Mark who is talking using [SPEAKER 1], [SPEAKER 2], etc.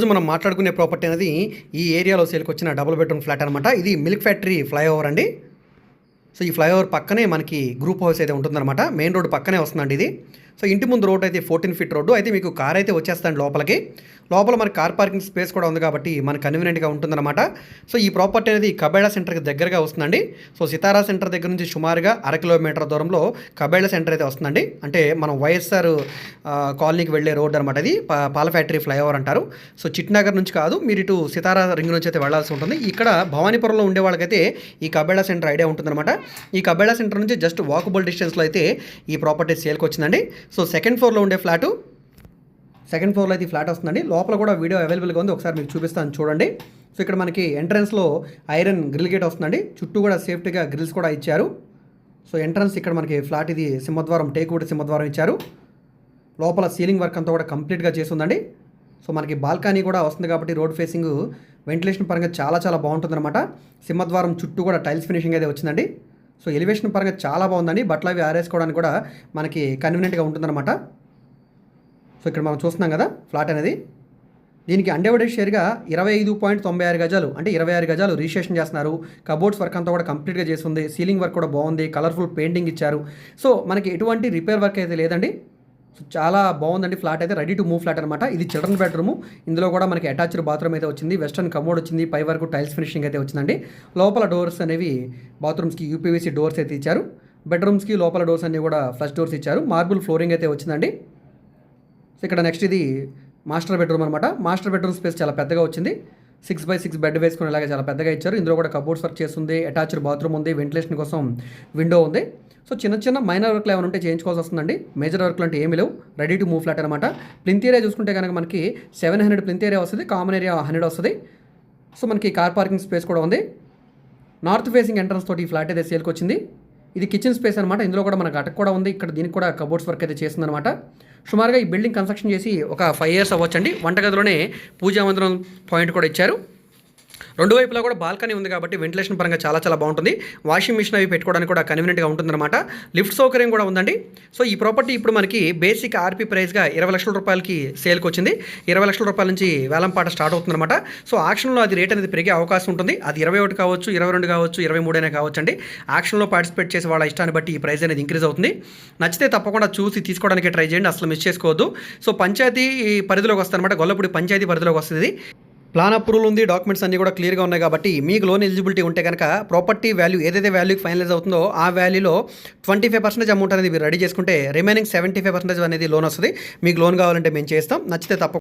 [SPEAKER 1] ఈరోజు మనం మాట్లాడుకునే ప్రాపర్టీ అనేది ఈ ఏరియాలో సేల్కి వచ్చిన డబుల్ బెడ్రూమ్ ఫ్లాట్ అనమాట ఇది మిల్క్ ఫ్యాక్టరీ ఫ్లైఓవర్ అండి. సో ఈ ఫ్లైఓవర్ పక్కనే మనకి గ్రూప్ హౌస్ అయితే ఉంటుందన్నమాట. మెయిన్ రోడ్ పక్కనే వస్తుందండి ఇది. సో ఇంటి ముందు రోడ్ అయితే ఫోర్టీన్ ఫీట్ రోడ్డు. అయితే మీకు కార్ అయితే వచ్చేస్తాండి లోపలికి. లోపల మనకి కార్ పార్కింగ్ స్పేస్ కూడా ఉంది కాబట్టి మనకు కన్వీనియంట్గా ఉంటుందన్నమాట. సో ఈ ప్రాపర్టీ అనేది కబేళా సెంటర్కి దగ్గరగా వస్తుందండి. సో సితారా సెంటర్ దగ్గర నుంచి సుమారుగా అర కిలోమీటర్ దూరంలో కబేళా సెంటర్ అయితే వస్తుందండి. అంటే మనం వైఎస్ఆర్ కాలనీకి వెళ్ళే రోడ్ అనమాట అది పాల ఫ్యాక్టరీ ఫ్లైఓవర్ అంటారు. సో చిట్నగర్ నుంచి కాదు మీరు ఇటు సితారా రింగ్ నుంచి అయితే వెళ్ళాల్సి ఉంటుంది. ఇక్కడ భవానీపురంలో ఉండే వాళ్ళకైతే ఈ కబేళా సెంటర్ ఐడియా ఉంటుందన్నమాట. ఈ కబేళా సెంటర్ నుంచి జస్ట్ వాకబుల్ డిస్టెన్స్లో అయితే ఈ ప్రాపర్టీ సేల్కి వచ్చిందండి. సో సెకండ్ ఫ్లోర్లో ఉండే ఫ్లాటు సెకండ్ ఫ్లోర్లో అయితే ఫ్లాట్ వస్తుందండి. లోపల కూడా వీడియో అవైలబుల్గా ఉంది. ఒకసారి మీకు చూపిస్తాను చూడండి. సో ఇక్కడ మనకి ఎంట్రన్స్లో ఐరన్ గ్రిల్ గేట్ వస్తుందండి. చుట్టూ కూడా సేఫ్టీగా గ్రిల్స్ కూడా ఇచ్చారు. సో ఎంట్రన్స్ ఇక్కడ మనకి ఫ్లాట్ ఇది సింహద్వారం టేకువుడ్ సింహద్వారం ఇచ్చారు. లోపల సీలింగ్ వర్క్ అంతా కూడా కంప్లీట్గా చేస్తుందండి సో మనకి బాల్కనీ కూడా వస్తుంది కాబట్టి రోడ్ ఫేసింగ్ వెంటిలేషన్ పరంగా చాలా చాలా బాగుంటుందన్నమాట. సింహద్వారం చుట్టూ కూడా టైల్స్ ఫినిషింగ్ అయితే వచ్చిందండి. సో ఎలివేషన్ పరంగా చాలా బాగుందండి. బట్టలు అవి ఆరేసుకోవడానికి కూడా మనకి కన్వీనియంట్గా ఉంటుందన్నమాట. సో ఇక్కడ మనం చూస్తున్నాం కదా ఫ్లాట్ అనేది. దీనికి అన్డివైడెడ్ షేర్గా ఇరవై ఐదు పాయింట్ తొంభై ఆరు గజాలు అంటే ఇరవై ఆరు గజాలు రిజిస్ట్రేషన్ చేస్తున్నారు. కబోర్డ్స్ వర్క్ అంతా కూడా కంప్లీట్గా చేస్తుంది. సీలింగ్ వర్క్ కూడా బాగుంది. కలర్ఫుల్ పెయింటింగ్ ఇచ్చారు. సో మనకి ఎటువంటి రిపేర్ వర్క్ అయితే లేదండి. చాలా బాగుందండి. ఫ్లాట్ అయితే రెడీ టు మూవ్ ఫ్లాట్ అనమాట ఇది చిల్డ్రన్ బెడ్రూమ్. ఇందులో కూడా మనకి అటాచ్డ్ బాత్రూమ్ అయితే వచ్చింది. వెస్టర్న్ కమోడ్ వచ్చింది. పై వరకు టైల్స్ ఫినిషింగ్ అయితే వచ్చిందండి. లోపల డోర్స్ అనేవి బాత్రూమ్స్కి యూపీవీసీ డోర్స్ అయితే ఇచ్చారు. బెడ్రూమ్స్కి లోపల డోర్స్ అన్ని కూడా ఫ్లష్ డోర్స్ ఇచ్చారు. మార్బుల్ ఫ్లోరింగ్ అయితే వచ్చిందండి. సో ఇక్కడ నెక్స్ట్ ఇది మాస్టర్ బెడ్రూమ్ అనమాట మాస్టర్ బెడ్రూమ్ స్పేస్ చాలా పెద్దగా వచ్చింది. సిక్స్ బై సిక్స్ బెడ్ వేసుకునేలాగా చాలా పెద్దగా ఇచ్చారు. ఇందులో కూడా కబోర్డ్స్ వర్క్ చేస్తుంది. అటాచ్డ్ బాత్రూమ్ ఉంది. వెంటిలేషన్ కోసం విండో ఉంది. సో చిన్న చిన్న మైనర్ వర్క్లు ఏమైనా ఉంటే చేయించుకోవాల్సి వస్తుందండి. మేజర్ వర్క్లు అంటే ఏమి లేవు. రెడీ టు మూవ్ ఫ్లాట్ అనమాట ప్లింత్ ఏరియా చూసుకుంటే కనుక మనకి సెవెన్ హండ్రెడ్ ప్లింత్ ఏరియా వస్తుంది. కామన్ ఏరియా హండ్రెడ్ వస్తుంది. సో మనకి కార్ పార్కింగ్ స్పేస్ కూడా ఉంది. నార్త్ ఫేసింగ్ ఎంట్రన్స్ తోటి ఈ ఫ్లాట్ అయితే సేల్కి వచ్చింది. ఇది కిచెన్ స్పేస్ అనమాట ఇందులో కూడా మనకు అటక్ కూడా ఉంది. ఇక్కడ దీనికి కూడా కబోర్డ్స్ వర్క్ అయితే చేస్తుందనమాట సుమారుగా ఈ బిల్డింగ్ కన్స్ట్రక్షన్ చేసి ఒక ఫైవ్ ఇయర్స్ అవ్వచ్చండి. వంటగదిలోనే పూజా మందిరం పాయింట్ కూడా ఇచ్చారు. రెండు వైపులా కూడా బాల్కనీ ఉంది కాబట్టి వెంటిలేషన్ పరంగా చాలా చాలా బాగుంటుంది. వాషింగ్ మిషన్ అవి పెట్టుకోవడానికి కూడా కన్వీనియంట్గా ఉంటుందన్నమాట. లిఫ్ట్ సౌకర్యం కూడా ఉందండి. సో ఈ ప్రాపర్టీ ఇప్పుడు మనకి బేసిక్ ఆర్పీ ప్రైస్గా ఇరవై లక్షల రూపాయలకి సేల్కి వచ్చింది. ఇరవై లక్షల రూపాయల నుంచి వేలంపాట స్టార్ట్ అవుతుందన్నమాట. సో ఆక్షన్లో అది రేట్ అనేది పెరిగే అవకాశం ఉంటుంది. అది ఇరవై ఒకటి కావచ్చు ఇరవై రెండు కావచ్చు ఇరవై మూడైనా కావచ్చు అండి ఆక్షన్లో పార్టిసిపేట్ చేసే వాళ్ళ ఇష్టాన్ని బట్టి ఈ ప్రైస్ అనేది ఇంక్రీజ్ అవుతుంది. నచ్చితే తప్పకుండా చూసి తీసుకోవడానికి ట్రై చేయండి. అసలు మిస్ చేసుకోవద్దు. సో పంచాయతీ పరిధిలోకి వస్తుందన్నమాట గొల్లపూడి పంచాయతీ పరిధిలోకి వస్తుంది ప్లాన్ అప్రూవల్ ఉంది డాక్యుమెంట్స్ అన్నీ కూడా క్లియర్గా ఉన్నాయి కాబట్టి మీకు లోన్ ఎలిజిబిలిటీ ఉంటే కనుక ప్రాపర్టీ వాల్యూ ఏదైతే వాల్యూకి ఫైనలైజ్ అవుతుందో ఆ వాల్యూలో ట్వంటీ ఫైవ్ పర్సెంటేజ్ అమౌంట్ అనేది మీరు రెడీ చేసుకుంటే రిమైనింగ్ సెవెంటీ ఫైవ్ పర్సెంటేజ్ అనేది లోన్ వస్తుంది. మీకు లోన్ కావాలంటే మేము చేస్తాం. నచ్చితే తప్పకుండా